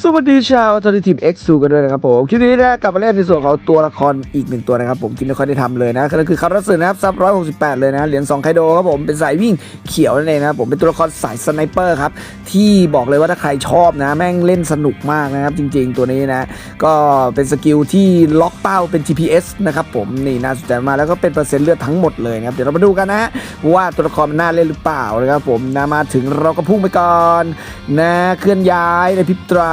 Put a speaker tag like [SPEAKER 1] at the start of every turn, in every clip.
[SPEAKER 1] สวัสดีชาวทอร์ทีมเอ็กซ์ซูกันด้วยนะครับผมคลิปนี้นะกลับมาเล่นในส่วนของตัวละครอีกหนึ่งตัวนะครับผมที่ไม่ค่อยได้ทำเลยนะก็คือคารัสึนะครับซับร้อยหกสิบแปดเลยนะเหรียญสองไคโดครับผมเป็นสายวิ่งเขียวนั่นเองนะครับผมเป็นตัวละครสายสไนเปอร์ครับที่บอกเลยว่าถ้าใครชอบนะแม่งเล่นสนุกมากนะครับจริง ๆ ตัวนี้นะก็เป็นสกิลที่ล็อกเป้าเป็น GPS นะครับผมนี่น่าสนใจมากแล้วก็เป็นเปอร์เซ็นต์เลือดทั้งหมดเลยนะครับเดี๋ยวเรามาดูกันนะว่าตัวละครมันน่าเล่นหรือเปล่านะครับผมนะมาถึงเราก็พุ่งไปก่อนนะเคลื่อนย้ายในพิบตรา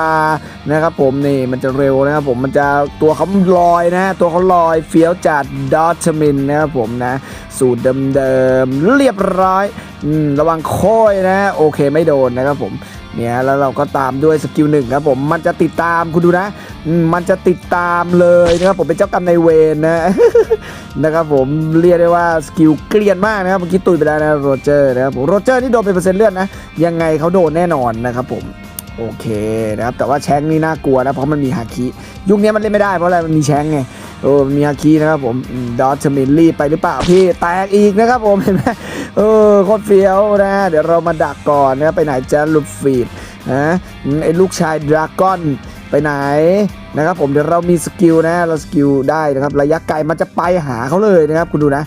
[SPEAKER 1] นะครับผมนี่มันจะเร็วนะครับผมมันจะตัวเขาลอยนะตัวเขาลอยเฟี้ยวจัดดอทมินนะครับผมนะ สูตรเดิมๆเรียบร้อยอระวังโค้ยนะ โอเคไม่โดนนะครับผมเนี่ยแล้วเราก็ตามด้วยสกิลหนึ่งครับผมมันจะติดตามคุณดูนะมมันจะติดตามเลยนะครับผมเป็นเจ้ากรรมนายเวรนะนะครับผมเรียกได้ว่าสกิลเกลียนมากนะครับเมื่อกี้ตุยไปแล้วนะโรเจอร์นะครับผมโรเจอร์นี่โดนเป็นเปอร์เซ็นต์เลือดนะยังไงเขาโดนแน่นอนนะครับผม โอเคนะครับแต่ว่าแชงนี่น่ากลัวนะเพราะมันมีฮาคิยุคนี้มันเล่นไม่ได้เพราะอะไรมันมีแชงไงโอ้มีฮาคินะครับผมดอทมินลี่ไปหรือเปล่าพี่แตกอีกนะครับผมเห็นไหมเออโคตรเฟี้ยวนะ เดี๋ยวเรามาดักก่อนนะไปไหนจะลุฟีดนะไอ้ลูกชายดราก้อน ไปไหนนะครับผมเดี๋ยวเรามีสกิลนะเราสกิลได้นะครับระยะไกลมันจะไปหาเขาเลยนะครับคุณดูนะ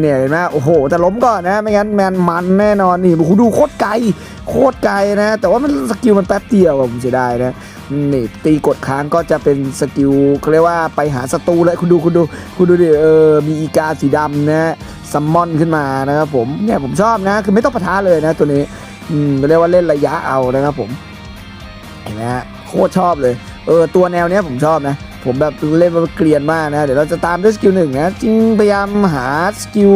[SPEAKER 1] เนี่ยเห็นไหมโอ้โหแต่ล้มก่อนนะไม่งั้นแมนมันแน่นอนนี่คุณดูโคตรไกลโคตรไกลนะ แต่ว่ามันสกิลมันแป๊บเดียวผมเสียดายนะนี่ตีกดค้างก็จะเป็นสกิลเขาเรียกว่าไปหาศัตรูเลยคุณดูคุณดูคุณดูดิเออมีอีกาสีดำนะซัมมอนขึ้นมานะครับผมเนี่ยผมชอบนะคือไม่ต้องปะทะเลยนะตัวนี้อืมเรียกว่าเล่นระยะเอานะครับผมเห็นไหมฮะ โคตรชอบเลย เออตัวแนวเนี้ยผมชอบนะ ผมแบบเล่นมันเกลียนมากนะ เดี๋ยวเราจะตามด้วยสกิลหนึ่งนะจริงพยายามหาสกิล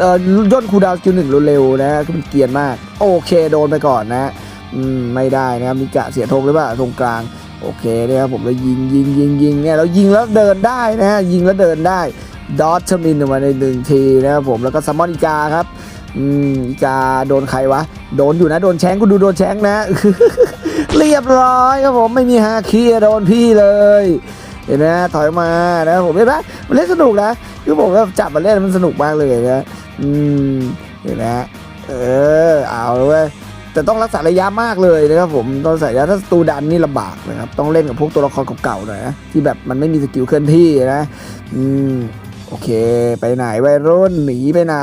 [SPEAKER 1] เอ่อย่นคูดาวสกิลหนึ่งเร็วๆนะคือมันเกลียนมาก โอเคโดนไปก่อนนะอืมไม่ได้นะครับมีกะเสียธงหรือเปล่าธงกลางโอเคเนี่ยครับผมเรายิงยิงยิงยิงเนี่ยเรายิงแล้วเดินได้นะฮะยิงแล้วเดินได้ดอทชมินออกมาในหนึ่งทีนะครับผมแล้วก็ซัมมอนอีกาครับอืมอีกาโดนใครวะ โดนอยู่นะ โดนแชงกูดูโดนแชงนะ เรียบร้อยครับผมไม่มีฮาคีโดนพี่เลยเห็นไหมถอยมานะผมเห็นไหมมันเล่นสนุกนะคือผมแบบจับมาเล่นมันสนุกมากเลยนะอืมเห็นไหมเออเอาเลยแต่ต้องรักษาระยะมากเลยนะครับผมต้องรักษาระยะถ้าสตูดันนี่ลำบากนะครับต้องเล่นกับพวกตัวละครเก่าๆหน่อยนะที่แบบมันไม่มีสกิลเคลื่อนที่นะอืม โอเค ไปไหนวัยรุ่นหนีไปไหน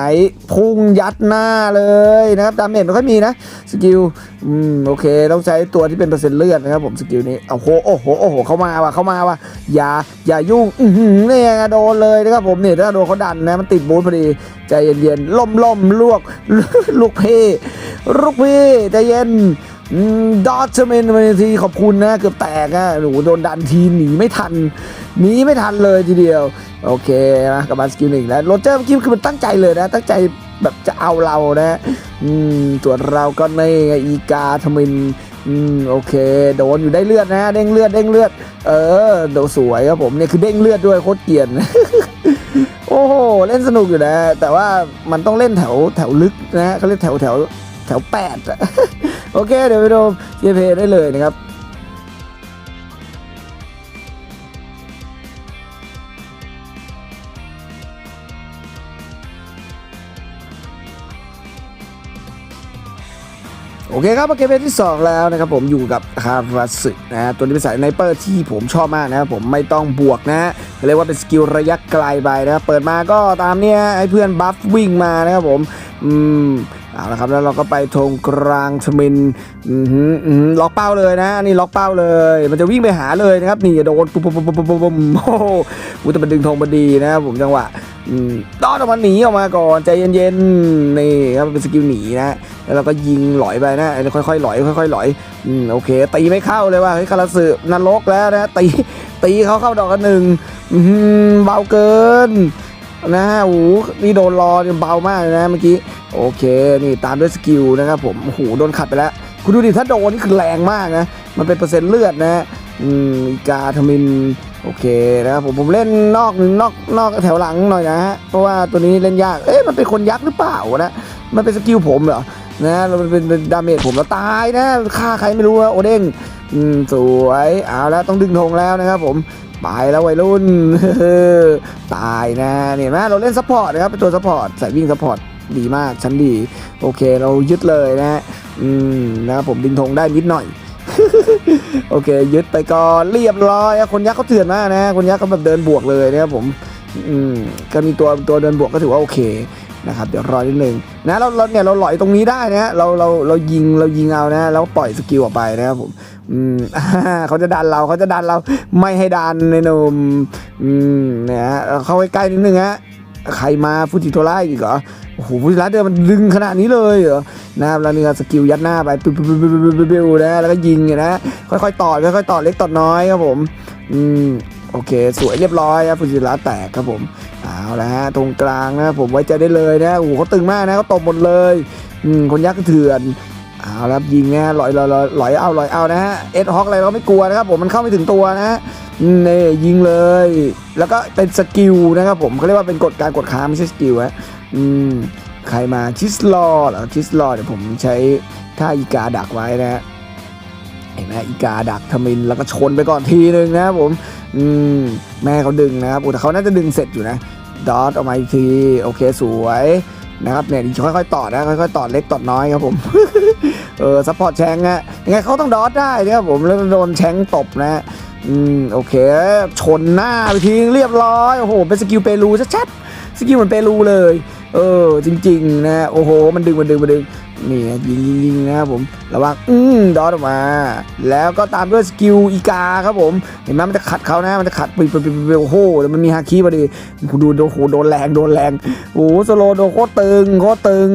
[SPEAKER 1] พุ่งยัดหน้าเลยนะครับดาเมจไม่ค่อยมีนะ สกิลอืมโอเค ต้องใช้ตัวที่เป็นเปอร์เซ็นต์เลือดนะครับผมสกิลนี้โอ้โหโอ้โหโอ้โหเข้ามาว่ะเข้ามาว่ะอย่าอย่ายุ่งอือหือเนี่ยโดนเลยนะครับผมเนี่ยถ้าโดนเขาดันนะมันติดบูทพอดีใจเย็นๆล่มล่มลวกลูกเพ่ลูกเพ่ใจเย็น ดอทเมนมาทีขอบคุณนะเกือบแตกอะหนูโดนดันทีหนีไม่ทันหนีไม่ทันเลยทีเดียว โอเคนะกับมาสกิลหนึ่งแล้วโรเจอร์เมื่อกี้คือมันตั้งใจเลยนะ ตั้งใจแบบจะเอาเรานะอืมส่วนเราก็ในอีกาทมินอืมโอเค โดนอยู่ได้เลือดนะเด้งเลือดเด้งเลือด เออโดนสวยครับผมเนี่ยคือเด้งเลือดด้วยโคตรเกลียนโอ้โหเล่นสนุกอยู่นะ แต่ว่ามันต้องเล่นแถวแถวลึกนะเขาเรียกแถวแถวแถวแปดอะ โอเค เดี๋ยวไปดูเจเพได้เลยนะครับโอเคครับมาเกมเพลย์ที่ 2 แล้วนะครับผมอยู่กับคาราสึนะฮะตัวนี้เป็นสายไนเปอร์ที่ผมชอบมากนะครับผมไม่ต้องบวกนะเรียกว่าเป็นสกิลระยะไกลไปนะครับเปิดมาก็ตามเนี้ยให้เพื่อนบัฟวิ่งมานะครับผมอืม เอาละครับแล้วเราก็ไปธงกลางชมินล็อกเป้าเลยนะนี่ล็อกเป้าเลย มันจะวิ่งไปหาเลยนะครับนี่โดนปุ๊บปุ๊บปุ๊บปุ๊บปุ๊บโอ้โหอุ๊ยแต่มันดึงธงมาดีนะครับผมจังหวะอืมตอนออกมาหนีออกมาก่อนใจเย็นๆนี่ครับเป็นสกิลหนีนะแล้วเราก็ยิงหลอยไปนะค่อยๆหลอยค่อยๆหลอยอืมโอเคตีไม่เข้าเลยว่าเฮ้ยคาราสึนรกแล้วนะตีตีเขาเข้าดอกกันหนึ่งเบาเกินนะโอ้นี่โดนรอเนี่ยเบามากเลยนะเมื่อกี้ โอเค นี่ตามด้วยสกิลนะครับผมโอ้โหโดนขัดไปแล้ว คุณดูดิถ้าโดนนี่คือแรงมากนะ มันเป็นเปอร์เซ็นต์เลือดนะอืมอีกาทมินโอเคนะครับผมผมเล่นนอกนอกนอกแถวหลังหน่อยนะฮะเพราะว่าตัวนี้เล่นยากเอ๊ะมันเป็นคนยักษ์หรือเปล่านะมันเป็นสกิลผมเหรอนะเราเป็นเป็นดาเมจผมแล้วตายนะฆ่าใครไม่รู้นะโอเด้งอืมสวยเอาแล้วต้องดึงธงแล้วนะครับผมไปแล้ววัยรุ่นตายนะเนี่ยนะเราเล่นซัพพอร์ตนะครับเป็นตัวซัพพอร์ตใส่วิ่งซัพพอร์ต ดีมากชั้นดี โอเคเรายึดเลยนะ อืมนะครับผมดึงธงได้นิดหน่อย โอเค ยึดไปก่อนเรียบร้อยคนยักษ์เขาเถื่อนมากนะ คนยักษ์เขาแบบเดินบวกเลยนะครับผม อืมก็มีตัวตัวเดินบวกก็ถือว่าโอเคนะครับเดี๋ยวรอนิดนึงนะเราเราเนี่ยเราหลอยตรงนี้ได้นะเราเราเรายิงเรายิงเอานะแล้วปล่อยสกิลออกไปนะครับผมอืมเขาจะดันเราเขาจะดันเราไม่ให้ดันในนมอืมนี่ยฮะเข้าใกล้ๆนิดนึงฮะ ใครมาฟูจิโทไล่อีกเหรอโอ้โหฟูจิโทไล่เดินมันดึงขนาดนี้เลยเหรอนะครับแล้วเนี่ยสกิลยัดหน้าไปปิ๊บปิ๊บปิ๊บปิ๊บปิ๊บนะแล้วก็ยิงเนี่ยนะค่อยๆต่อค่อยๆต่อเล็กต่อน้อยครับผมอืมโอเค สวยเรียบร้อยครับฟูจิระแตกครับผมเอาละฮะตรงกลางนะผมไว้ใจได้เลยนะโอ้โหเขาตึงมากนะเขาตบหมดเลยอืมคนยักษ์เถื่อน เอาละครับยิงนะลอยลอยลอยลอยเอาลอยเอานะฮะเอ็ดฮอกอะไรเราไม่กลัวนะครับผมมันเข้าไม่ถึงตัวนะฮะนี่ยิงเลย แล้วก็เป็นสกิลนะครับผมเขาเรียกว่าเป็นกฎการกดค้างไม่ใช่สกิลฮะอืมใครมาชิสลอเหรอชิสลอเดี๋ยวผมใช้ท่าอีกาดักไว้นะฮะเห็นไหมอีกาดักทมินแล้วก็ชนไปก่อนทีนึงนะครับผมอืมแม่เขาดึงนะครับอุยแต่เขาน่าจะดึงเสร็จอยู่นะดอทออกมาอีกที โอเคสวย นะครับเนี่ยค่อยๆต่อนะค่อยๆต่อเล็กต่อน้อยครับผมเออซัพพอร์ตแชงฮะยังไงเขาต้องดอทได้นะครับผมแล้วโดนแชงตบนะ อืมโอเค ชนหน้าไปทีเรียบร้อยโอ้โหเป็นสกิลเปรูชัดๆสกิลเหมือนเปรูเลย เออ จริง ๆ นะ โอ้โห มันดึง มันดึง มันดึง นี่ยิงยิงยิงนะครับผม ระวัง อืมดอทออกมา แล้วก็ตามด้วยสกิลอีกาครับผม เห็นไหมมันจะขัดเขานะ มันจะขัดไปไปไปโอ้โหแต่มันมีฮาคิพอดีดูโดนโหโดนแรง โดนแรง โอ้โหสโลโดนโคตรตึง โคตรตึง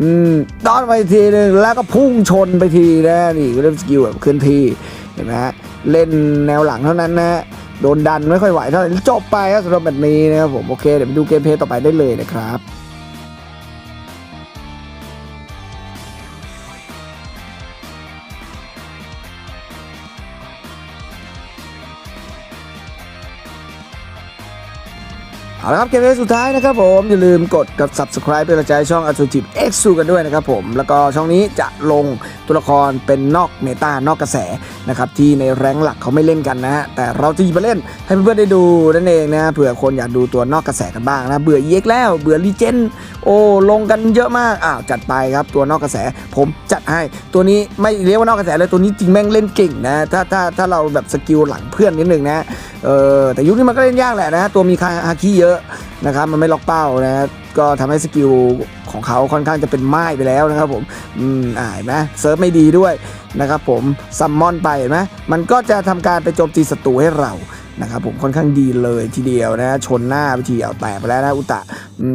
[SPEAKER 1] อืม ดอทไปทีนึง แล้วก็พุ่งชนไปทีนะ นี่ก็เรียกสกิลแบบเคลื่อนที่ เห็นไหมฮะเล่นแนวหลังเท่านั้นนะโดนดันไม่ค่อยไหวเท่าไหร่จบไปครับสำหรับแบบนี้นะครับผม โอเค เดี๋ยวไปดูเกมเพลย์ต่อไปได้เลยนะครับ เอาละครับเกมส์สุดท้ายนะครับผม อย่าลืมกดกับ subscribe เป็นกำลังใจให้ช่อง a l t e r n a t i v e X กันด้วยนะครับผม แล้วก็ช่องนี้จะลงตัวละครเป็นนอกเมตานอกกระแสนะครับที่ในแรงหลักเขาไม่เล่นกันนะฮะแต่เราจะหยิบมาเล่นให้เพื่อนๆได้ดูนั่นเองนะเผื่อคนอยากดูตัวนอกกระแสกันบ้างนะเบื่อเอ็กแล้วเบื่อลีเจนโอ้ลงกันเยอะมากอ้าวจัดไปครับตัวนอกกระแส ผมจัดให้ตัวนี้ไม่เรียกว่านอกกระแสเลยตัวนี้จริงแม่งเล่นเก่งนะถ้าถ้าถ้าเราแบบสกิลหลังเพื่อนนิดนึงนะ เออแต่ยุคนี้มันก็เล่นยากแหละนะ ตัวมีคาฮาคิเยอะนะครับมันไม่ล็อกเป้านะก็ทำให้สกิลของเขาค่อนข้างจะเป็นไม้ไปแล้วนะครับผม อืมอ่าเห็นไหมเซิร์ฟไม่ดีด้วยนะครับผมซัมมอนไปเห็นไหมมันก็จะทำการไปโจมตีศัตรูให้เรา นะครับผมค่อนข้างดีเลยทีเดียวนะชนหน้าไปทีเอาแตกไปแล้วนะอุตะ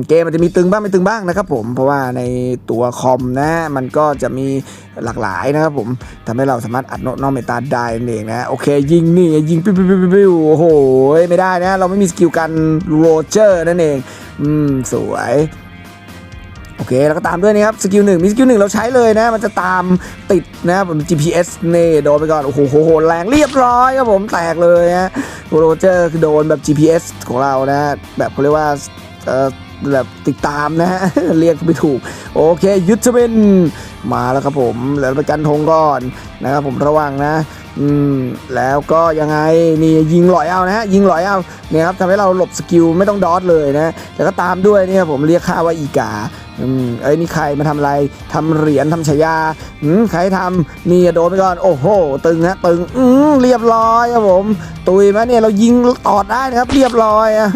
[SPEAKER 1] เกมมันจะมีตึงบ้างไม่ตึงบ้างนะครับผมเพราะว่าในตัวคอมนะมันก็จะมีหลากหลายนะครับผมทำให้เราสามารถอัดโนนอกเมตาได้นั่นเองนะโอเคยิงนี่ยิงปิ๊บปิ๊บปิ๊บปิ๊บโอ้โหไม่ได้นะ เราไม่มีสกิลกันโรเจอร์นั่นเองอืมสวย โอเค แล้วก็ตามด้วยนี่ครับสกิลหนึ่งมีสกิลหนึ่งเราใช้เลยนะ มันจะตามติดนะครับผม GPS เนี่โดนไปก่อน โอ้โหโหโหแรงเรียบร้อยครับผมแตกเลยฮะโรเจอร์คือโดนแบบ GPS ของเรานะ แบบเขาเรียกว่าเอ่อแบบติดตามนะฮะ เรียกไม่ถูก โอเค ยุทธเวนมาแล้วครับผม แล้วไปกันธงก่อนนะครับผมระวังนะ อืมแล้วก็ยังไงนี่ยิงหลอยเอานะฮะยิงหลอยเอาเนี่ยครับทำให้เราหลบสกิลไม่ต้องดอทเลยนะแล้วก็ตามด้วยนี่ยผมเรียกค่าว่าอีกาอืมเอ้ยนี่ใครมาทำอะไรทำเหรียญทำฉายาอืมใครทำนี่โดนไปก่อนโอ้โห ตึงฮะตึงอืมเรียบร้อยครับผม ตุยไหมเนี่ยเรายิงตอดได้นะครับ เรียบร้อยอะ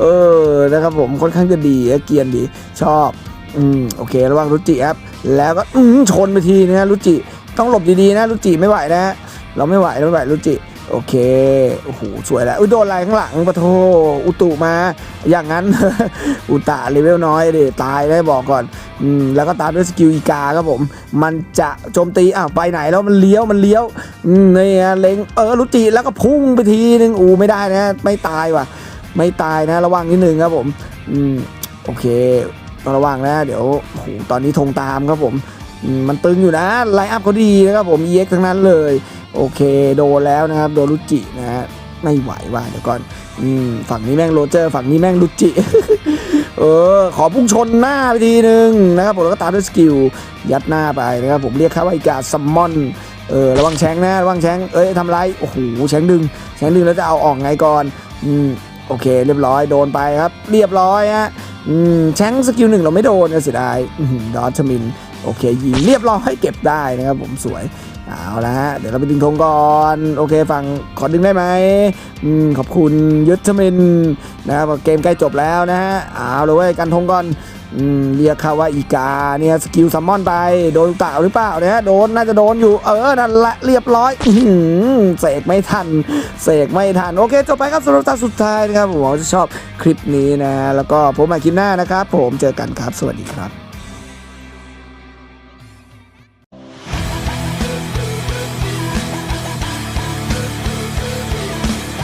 [SPEAKER 1] เออนะครับผมค่อนข้างจะดีเกียนดีชอบอืมโอเค ระวังรุจิครับแล้วก็อืมชนไปทีนะฮะรุจิ ต้องหลบดีๆนะรุจิไม่ไหวนะ เราไม่ไหวเราไม่ไหวรุจิโอเค โอ้โห สวยแล้วอุ้ยโดนอะไรข้างหลังปะโท อุตุมา อย่างนั้น อุตะเลเวลน้อยเดตายได้บอกก่อน อืม แล้วก็ตามด้วยสกิลอีกาครับผม มันจะโจมตี อ้าว ไปไหนแล้วมันเลี้ยว มันเลี้ยว อืมนี่ฮะเล็ง เออรุจิ แล้วก็พุ่งไปทีนึง อูไม่ได้นะ ไม่ตายว่ะ ไม่ตายนะ ระวังนิดนึงครับผม อืม โอเค ต้องระวังนะ เดี๋ยวโอ้โหตอนนี้ธงตามครับผม มันตึงอยู่นะไลน์อัพเขาดีนะครับผม EX ทั้งนั้นเลย โอเค โดนแล้วนะครับ โดนรุจินะฮะไม่ไหวว่ะเดี๋ยวก่อนอืมฝั่งนี้แม่งโรเจอร์ฝั่งนี้แม่งรุจิ เออ ขอพุ่งชนหน้าไปทีนึงนะครับผมแล้วก็ตามด้วยสกิลยัดหน้าไปนะครับผมเรียกเขาว่าอีกาซัมมอนเออระวังแชงนะระวังแชงเอ้ยทำไรโอ้โหแชงดึงแชงดึงแล้วจะเอาออกไงก่อนอืมโอเค เรียบร้อยโดนไปครับ เรียบร้อยฮะอืมแชงสกิลหนึ่งเราไม่โดนเสียดายดอหือดอทมิน โอเคยิงเรียบร้อยเก็บได้นะครับผมสวยเอาละฮะเดี๋ยวเราไปดึงธงก่อน โอเคฝั่งขอดึงได้ไหมอืมขอบคุณยุทธมินนะครับเกมใกล้จบแล้วนะฮะเอาเลยเว้ยกันธงก่อนอืมเรียกเขาว่าอีกาเนี่ยสกิลซัมมอนไปโดนเต่าหรือเปล่าเนี่ยโดนน่าจะโดนอยู่เออนั่นละเรียบร้อยอืเสกไม่ทันเสกไม่ทันโอเคจบไปครับสำหรับตาสุดท้ายนะครับผมจะชอบคลิปนี้นะแล้วก็ผมมาคลิปหน้านะครับผมเจอกันครับสวัสดีครับ